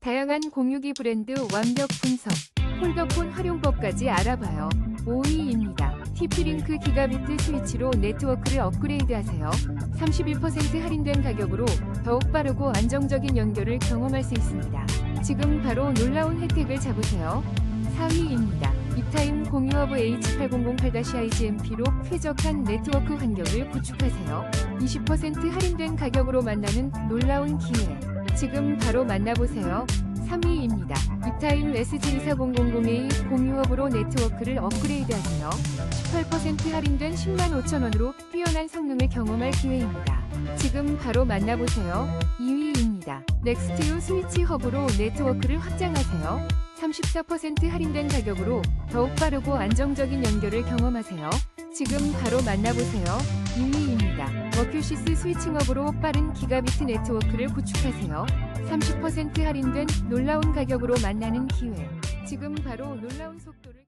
다양한 공유기 브랜드 완벽 분석, 폴더폰 활용법까지 알아봐요. 5위입니다. TP링크 기가비트 스위치로 네트워크를 업그레이드하세요. 31% 할인된 가격으로 더욱 빠르고 안정적인 연결을 경험할 수 있습니다. 지금 바로 놀라운 혜택을 잡으세요. 4위입니다. 입타임 공유허브 H8008-IGMP로 쾌적한 네트워크 환경을 구축하세요. 20% 할인된 가격으로 만나는 놀라운 기회. 지금 바로 만나보세요. 3위입니다. 입타임 SG24000A 공유허브로 네트워크를 업그레이드하세요. 18% 할인된 10만 5천원으로 뛰어난 성능을 경험할 기회입니다. 지금 바로 만나보세요. 2위입니다. 넥스트유 스위치 허브로 네트워크를 확장하세요. 34% 할인된 가격으로 더욱 빠르고 안정적인 연결을 경험하세요. 지금 바로 만나보세요. 2위입니다. 머큐시스 스위칭업으로 빠른 기가비트 네트워크를 구축하세요. 30% 할인된 놀라운 가격으로 만나는 기회. 지금 바로 놀라운 속도를